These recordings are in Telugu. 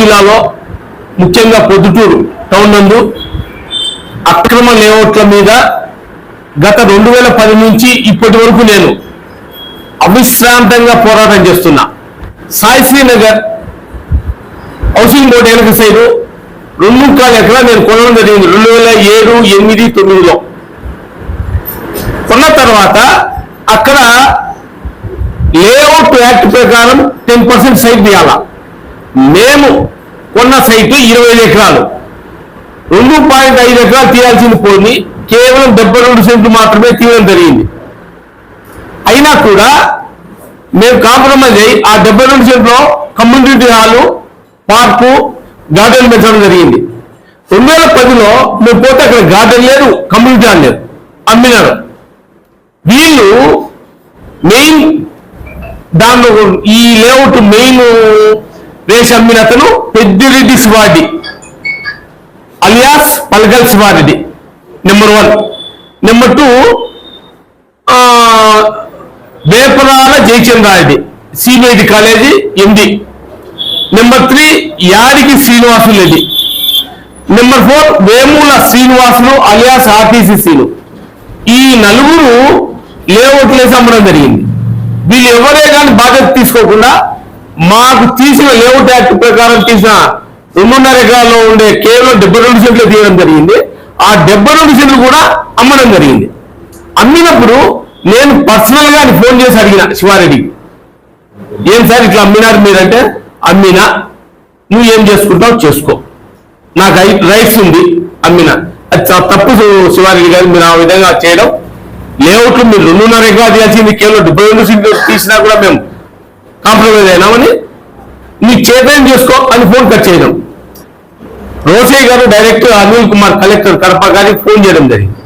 జిల్లాలో ముఖ్యంగా పొద్దుటూరు టౌన్ నందు అక్రమ లేఅవుట్ల మీద గత రెండు వేల పది నుంచి ఇప్పటి వరకు నేను అవిశ్రాంతంగా పోరాటం చేస్తున్నా. సాయి శ్రీనగర్ హౌసింగ్ బోర్డు వెనక సైడు రెండు కాలు ఎకరా నేను కొనడం జరిగింది. రెండు వేల ఏడు ఎనిమిది తొమ్మిదిలో. కొన్న తర్వాత అక్కడ లేఅవుట్ యాక్ట్ ప్రకారం టెన్ పర్సెంట్ సైట్ తీయాలా. మేము కొన్న సైటు ఇరవై ఐదు ఎకరాలు. రెండు పాయింట్ ఐదు ఎకరాలు తీయాల్సింది పోయి కేవలం డెబ్బై రెండు సెంట్లు మాత్రమే తీయడం జరిగింది. అయినా కూడా మేము కాంప్రమైజ్ అయ్యి ఆ డెబ్బై రెండు సెంట్లో కమ్యూనిటీ హాలు పార్కు గార్డెన్ పెంచడం జరిగింది. రెండు వేల పదిలో మేము పోతే అక్కడ గార్డెన్ లేదు కమ్యూనిటీ హాల్ లేదు. అమ్మినారు. వీళ్ళు మెయిన్ దానిలో ఈ లేఅవుట్ మెయిన్ రేస్ అమ్మిన అతను Peddireddy Shivadi alias Palgal Sivareddy number one number two Veparala Jayachandrareddy CBIT college MD number three Yadiki Srinivasulu Reddy number four Vemula Srinivasulu alias ఆర్టీసీసీలు ఈ నలుగురు లేఅవుట్ లేసి అమ్మడం జరిగింది. వీళ్ళు ఎవరే కానీ బాధ్యత తీసుకోకుండా మాకు తీసిన లేఅవుట్ యాక్ట్ ప్రకారం తీసిన రెండున్నర ఎకరాల్లో ఉండే కేవలం డెబ్బై రెండు సెంట్లు తీయడం జరిగింది. ఆ డెబ్బై రెండు సెంట్లు కూడా అమ్మడం జరిగింది. అమ్మినప్పుడు నేను పర్సనల్గా ఫోన్ చేసి అడిగిన శివారెడ్డికి ఏం సార్ ఇట్లా అమ్మినారు మీరంటే? అమ్మినా. నువ్వు ఏం చేసుకుంటావు చేసుకో. నాకు రైట్స్ ఉంది అమ్మిన. అది చాలా తప్పు శివారెడ్డి గారు మీరు ఆ విధంగా చేయడం. లేఅవుట్లు మీరు రెండున్నర ఎకరా చేయాల్సింది కేవలం డెబ్బై రెండు సీట్లు తీసినా కూడా మేము కాంప్రమైజ్ అయినామని నీ చేతనం చేసుకో అని ఫోన్ కట్ చేయడం. రోసయ్య గారు డైరెక్ట్ అనిల్ కుమార్ కలెక్టర్ కడప గారికి ఫోన్ చేయడం జరిగింది.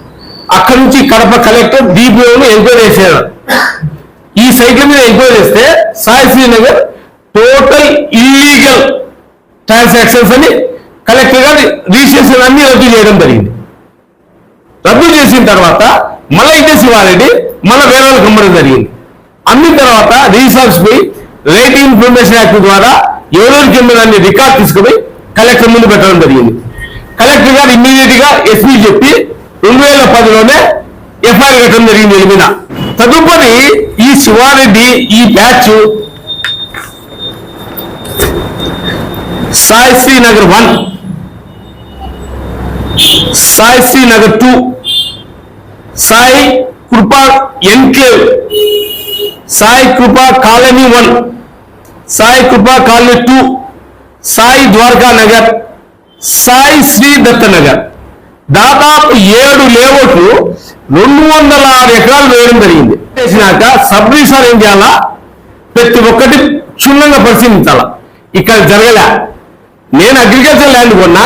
అక్కడి నుంచి కడప కలెక్టర్ డిపిఓను ఎంక్వైరీ చేశారు. ఈ సైకిల్ మీద ఎంక్వైరీ చేస్తే Sai Srinagar total illegal transactions అని కలెక్టర్ గారు రిజిస్ట్రేషన్ అన్ని రద్దు చేయడం జరిగింది. రద్దు చేసిన తర్వాత మళ్ళీ అయితే శివారెడ్డి మళ్ళీ వేరే వాళ్ళకి అమ్మడం జరిగింది. అమ్మిన తర్వాత రిజిస్టర్స్ పోయి రైటింగ్ ఇన్ఫర్మేషన్ యాక్ట్ ద్వారా ఎవరెవరికి అన్ని రికార్డ్ తీసుకుపోయి కలెక్టర్ ముందు పెట్టడం జరిగింది. కలెక్టర్ గారు ఇమ్మీడియట్గా ఎస్పీ చెప్పి రెండు వేల పదిలోనే ఎఫ్ఐఆర్ కట్టడం జరిగింది ఎలిమిన. తదుపరి ఈ శివారెడ్డి ఈ batch Sai Sri Nagar one Sai Sri Nagar two Sai Krupa enclave Sai Krupa colony one Sai Krupa colony two Sai Dwaraka Nagar Sai Sri Datta Nagar. దాదాపు ఏడు లేఅవుట్లు రెండు వందల ఆరు ఎకరాలు వేయడం జరిగింది. చేసినాక సబ్ రిజిస్టార్ ఏం చేయాలా ప్రతి ఒక్కటి క్షుణ్ణంగా పరిశీలించాలా. ఇక్కడ జరగలే. నేను అగ్రికల్చర్ ల్యాండ్ కొన్నా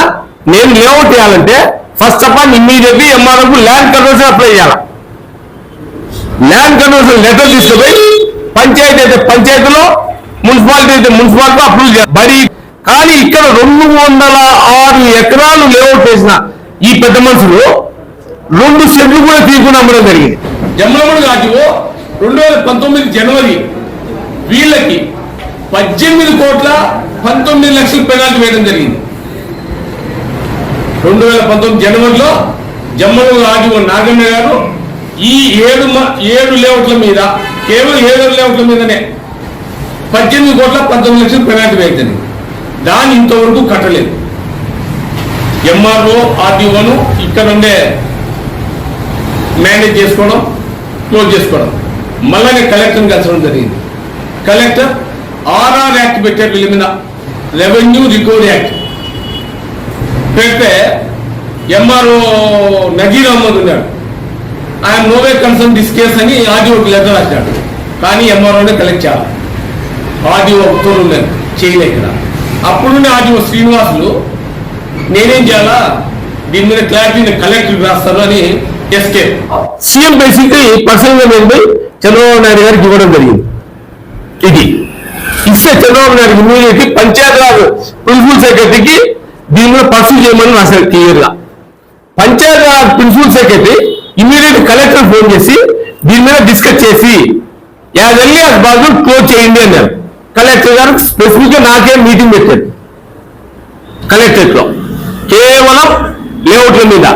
నేను లేఅవుట్ చేయాలంటే first of all immediately MRF land conversion apply చేయాలి. ల్యాండ్ కన్వర్షన్ లెటర్ తీసుకుపోయి పంచాయతీ అయితే పంచాయతీలో మున్సిపాలిటీ అయితే మున్సిపాలిటీ అప్రూవ్ చేయాలి. బడి కానీ ఇక్కడ రెండు వందల ఆరు ఎకరాలు లేఅవుట్ చేసిన ఈ పెద్ద మనుషులు రెండు షెడ్లు కూడా తీసుకుని అమ్మడం జరిగింది. జమ్మలమూడి రాజువు రెండు వేల పంతొమ్మిది జనవరి వీళ్ళకి పద్దెనిమిది కోట్ల పంతొమ్మిది లక్షల పెనాల్టీ వేయడం జరిగింది. రెండు వేల పంతొమ్మిది జనవరిలో జమ్మలమూడి రాజు నాగన్న గారు ఈ ఏడు మ- ఏడు లేఅవుట్ల మీద కేవలం ఏడు లేఅవుట్ల మీదనే పద్దెనిమిది కోట్ల పంతొమ్మిది లక్షలు పెనాల్టీ వేయడం దాన్ని ఇంతవరకు కట్టలేదు. ఎంఆర్ఓ ఆర్డీఓను ఇక్కడ ఉండే మేనేజ్ చేసుకోవడం క్లోజ్ చేసుకోవడం. మళ్ళీ కలెక్టర్ని కలిసడం జరిగింది. కలెక్టర్ ఆర్ఆర్ యాక్ట్ పెట్టే వీళ్ళ మీద రెవెన్యూ రికవరీ యాక్ట్ పెడితే ఎంఆర్ఓ నజీర్ అహ్మద్ ఉన్నాడు. ఆయన నోవే కన్సర్న్ దిస్ కేస్ అని ఆర్డీఓకి లెటర్ రాశాడు. కానీ ఎంఆర్ఓనే కలెక్ట్ చేయాలి. ఆర్డీఓ ఉత్తర్వులు లేదు చేయలే ఇక్కడ అప్పుడున్న ఆర్డీఓ శ్రీనివాసులు నేనేం చేయాలా? దీని మీద క్లారిటీ కలెక్టర్ రాస్తాను అని ఎస్కే. సీఎం బేసిక్లీ పర్సనల్ నేను పోయి చంద్రబాబు నాయుడు గారికి ఇవ్వడం జరిగింది. ఇది. ఇస్తే చంద్రబాబు నాయుడు ఇమీడియట్లీ పంచాయతీరాజ్ ప్రిన్సిపల్ సెక్రటరీకి దీని మీద పర్సూ చేయమని రాశారు క్లియర్గా. Panchayati Raj principal secretary immediate collector phone చేసి దీని మీద డిస్కస్ చేసి యాజ్ ఎర్లీ యాజ్ బాజు క్లోజ్ చేయండి అన్నారు. కలెక్టర్ గారు స్పెసిఫిక్గా నాకే మీటింగ్ పెట్టారు. కలెక్టరేట్లో. కేవలం లేఅవుట్ల మీద.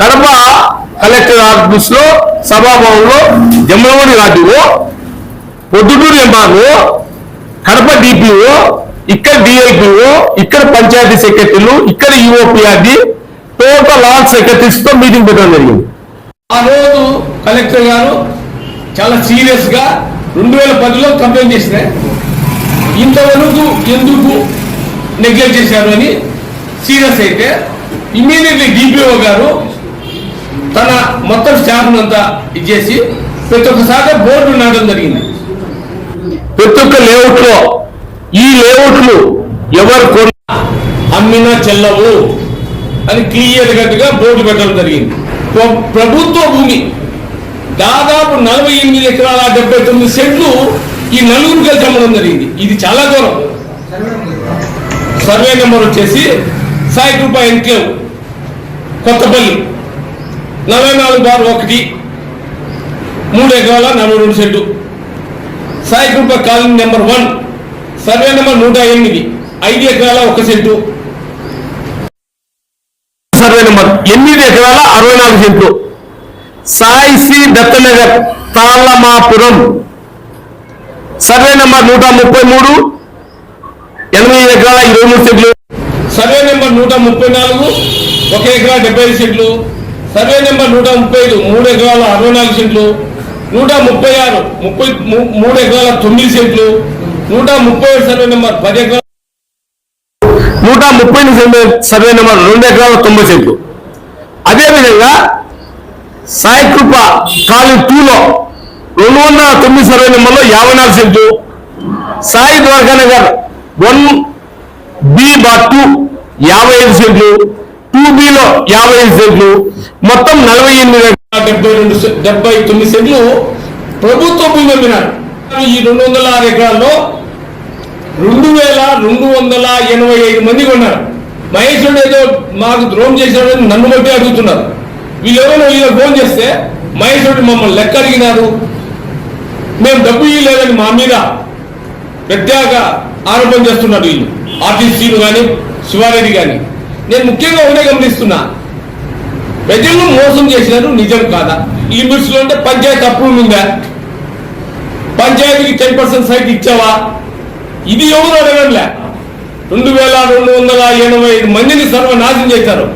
కడప కలెక్టర్ ఆఫీస్లో సభాభవనంలో జమ్మలమూడి రాజువు పొద్దుటూరు ఎంఆర్ఓ కడప డిపిఓ ఇక్కడ డిఐపిఓ ఇక్కడ పంచాయతీ సెక్రటరీలు ఇక్కడ యుఓపిఆర్డి టోటల్ ఆల్ సెక్రటరీస్తో మీటింగ్ పెట్టడం జరిగింది. ఆ రోజు కలెక్టర్ గారు చాలా సీరియస్గా రెండు వేల పదిలో కంప్లైంట్ చేసిన. ఇంతవరకు ఎందుకు నెగ్లెక్ట్ చేశారు అని సీరియస్ అయితే ఇమ్మీడియట్లీ డిపిఓ గారు తన మొత్తం స్టాఫ్ అంతా ఇచ్చేసి ప్రతి ఒక్కసారి బోర్డు నాటడం జరిగింది. ప్రతి ఒక్క లేఅవుట్లో ఈ లేఅవుట్లు ఎవరు కొన్న అమ్మినా చెల్లవు అని క్లియర్ కట్గా బోర్డు పెట్టడం జరిగింది. ప్ర- ప్రభుత్వ భూమి దాదాపు నలభై ఎనిమిది ఎకరాల డెబ్బై తొమ్మిది సెంట్లు ఈ నలుగురు కలిసి అమ్మడం జరిగింది. ఇది చాలా దూరం. సర్వే నెంబర్ వచ్చేసి సాయి కృపా ఎన్క్లేవ్ కొత్తపల్లి. నలభై నాలుగు బార్ ఒకటి మూడు ఎకరాల నలభై రెండు cent Sai Krupa colony number one survey number నూట ఎనిమిది ఐదు ఎకరాల ఒక సెంటు సర్వే నెంబర్ ఎనిమిది ఎకరాల అరవై నాలుగు సెంట్లు. సాయి శ్రీ దత్తనగర్ తాళమాపురం సర్వే నెంబర్ నూట ముప్పై మూడు ఎనిమిది ఎకరాల ఇరవై మూడు సెంట్లు. సర్వే నెంబర్ నూట ముప్పై నాలుగు ఒక ఎకరా డెబ్బై ఐదు సెంట్లు. సర్వే నెంబర్ నూట ముప్పై ఐదు మూడు ఎకరాల అరవై నాలుగు సెంట్లు. నూట ముప్పై ఆరు ముప్పై మూడు ఎకరాల తొమ్మిది సెంట్లు. నూట ముప్పై ఏడు సర్వే నెంబర్ పది ఎకరాల నూట ముప్పై సర్వే నెంబర్ రెండు ఎకరాల తొంభై సెంట్లు. అదేవిధంగా సాయి కృప కాలనీ టూలో రెండు వందల తొమ్మిది సర్వే నెంబర్లో యాభై నాలుగు cent. Sai Dwaraka Nagar one B bar two యాభై ఐదు సెంట్లు టూ బిలో యాభై ఐదు సెంట్లు మొత్తం నలభై ఎనిమిది డెబ్బై రెండు డెబ్బై తొమ్మిది సెంట్లు ప్రభుత్వ భూమి అమ్మినాడు ఈ రెండు వందల ఆరు ఎకరాల్లో రెండు వేల రెండు వందల ఎనభై ఐదు మంది కొన్నారు. మహేశ్వరుడు ఏదో మాకు ద్రోహం చేశాడని నన్ను బట్టి అడుగుతున్నారు. వీళ్ళెవరో వీళ్ళకి ఫోన్ చేస్తే మహేశ్వరుడు మమ్మల్ని లెక్క అడిగినారు. మేము డబ్బు ఇవ్వలేదని మా మీద ప్రత్యేక ఆరోపణ చేస్తున్నారు వీళ్ళు. ఆర్టీసీలు కానీ శివారెడ్డి కానీ నేను ముఖ్యంగా ఒకటే గమనిస్తున్నా. ప్రజలను మోసం చేసినారు నిజం కాదా? ఈ బిడ్స్లో అంటే పంచాయతీ అప్రూవల్ ఉందా? పంచాయతీకి టెన్ పర్సెంట్ సైట్ ఇచ్చావా? ఇది ఎవరు అడగంలే రెండు వేల రెండు వందల ఎనభై ఐదు మందిని సర్వనాశనం చేశారు.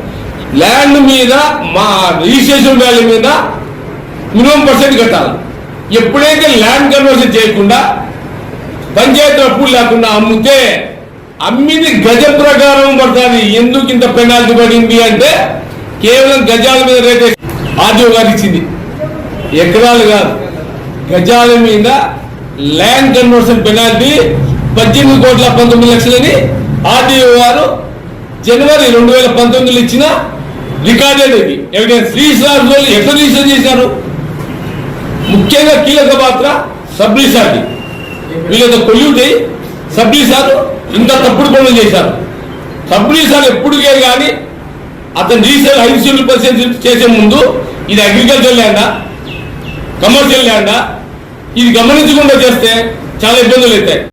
ల్యాండ్ మీద మా రిజిస్ట్రేషన్ వాల్యూ మీద మినిమం పర్సెంట్ కట్టాలి. ఎప్పుడైతే ల్యాండ్ కన్వర్షన్ చేయకుండా పంచాయతీ అప్పులు లేకుండా అమ్మితే అమ్మిది గజ ప్రకారం పడుతుంది. ఎందుకు ఇంత పెనాల్టీ పడింది అంటే కేవలం గజాల మీద రేట్ ఆర్డీఓ గారు ఇచ్చింది. ఎకరాలు కాదు. గజాల మీద ల్యాండ్ కన్వర్షన్ పెనాల్టీ పద్దెనిమిది కోట్ల పంతొమ్మిది లక్షలని ఆర్డీఓ గారు జనవరి రెండు వేల పంతొమ్మిదిలో ఇచ్చిన రికార్డెడ్ ఇది ఎవిడెన్స్ రీసార్జ్ వాళ్ళు ఎట్లా రిజిస్టర్ చేశారు. ముఖ్యంగా కీలక పాత్ర సబ్ రిసార్ట్ వీళ్ళతో కొల్యూటి సబ్ రిసార్ ఇంత తప్పుడు పనులు చేశారు. సబ్ రిసార్ ఎప్పుడుకే కానీ అతను రీసేల్ ఐదు సెంట్లు పర్సెంట్ చేసే ముందు ఇది అగ్రికల్చర్ ల్యాండా కమర్షియల్ ల్యాండా? ఇది గమనించకుండా చేస్తే చాలా ఇబ్బందులు అవుతాయి.